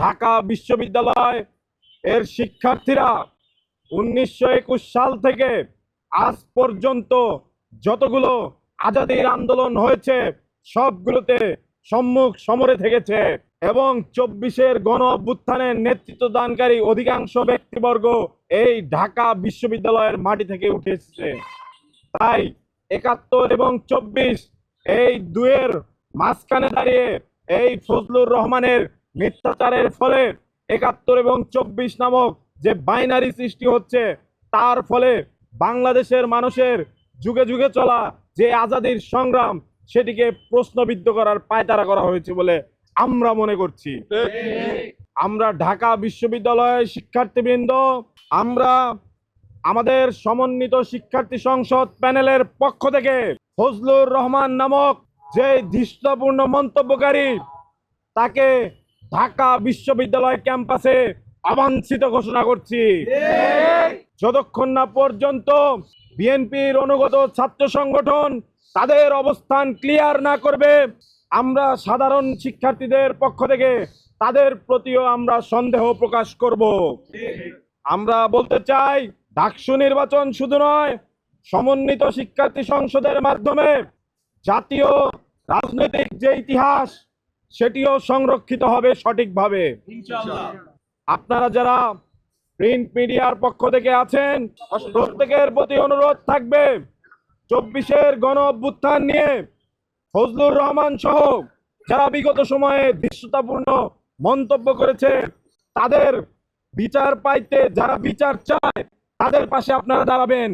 ঢাকা বিশ্ববিদ্যালয় এর শিক্ষার্থীরা উনিশশো একুশ সাল থেকে আজ পর্যন্ত যতগুলো আজাদির আন্দোলন হয়েছে, সবগুলোতে সম্মুখ সমরে থেকেছে এবং চব্বিশের গণ অভ্যুত্থানের নেতৃত্ব দানকারী অধিকাংশ ব্যক্তিবর্গ এই ঢাকা বিশ্ববিদ্যালয়ের মাটি থেকে উঠে এসেছে। তাই একাত্তর এবং চব্বিশ এই দুয়ের মাঝখানে দাঁড়িয়ে এই ফজলুর রহমানের মিথ্যাচারের ফলে একাত্তর এবং চব্বিশ নামক যে বাইনারি সৃষ্টি হচ্ছে, তার ফলে বাংলাদেশের মানুষের যুগে যুগে চলা যে আজাদির সংগ্রাম, সেটিকে প্রশ্নবিদ্ধ করার পায়তারা করা হয়েছে বলে আমরা মনে করছি। আমরা ঢাকা বিশ্ববিদ্যালয়ের শিক্ষার্থীবৃন্দ, আমরা আমাদের সমন্বিত শিক্ষার্থী সংসদ প্যানেলের পক্ষ থেকে ফজলুর রহমান নামক যে ধৃষ্টপূর্ণ মন্তব্যকারী, তাকে ঢাকা বিশ্ববিদ্যালয় ক্যাম্পাসে অবাঞ্ছিত ঘোষণা করছি। যতক্ষণ না পর্যন্ত বিএনপির অনুগত ছাত্র সংগঠন তাদের অবস্থান ক্লিয়ার না করবে, আমরা সাধারণ শিক্ষার্থীদের পক্ষ থেকে তাদের প্রতিও আমরা সন্দেহ প্রকাশ করব। আমরা বলতে চাই, ডাকসু নির্বাচন শুধু নয়, সমন্বিত শিক্ষার্থী সংসদের মাধ্যমে জাতীয় রাজনৈতিক যে ইতিহাস সেটিও সংরক্ষিত হবে সঠিকভাবে। আপনারা যারা প্রিন্ট মিডিয়ার পক্ষ থেকে আছেন প্রত্যেকের প্রতি অনুরোধ থাকবে চব্বিশের গণ অভ্যুত্থান নিয়ে। ফজলুর রহমান সহ যারা বিগত সময়ে দৃশ্যতাপূর্ণ মন্তব্য করেছে তাদের বিচার পাইতে যারা বিচার চায় তাদের পাশে আপনারা দাঁড়াবেন।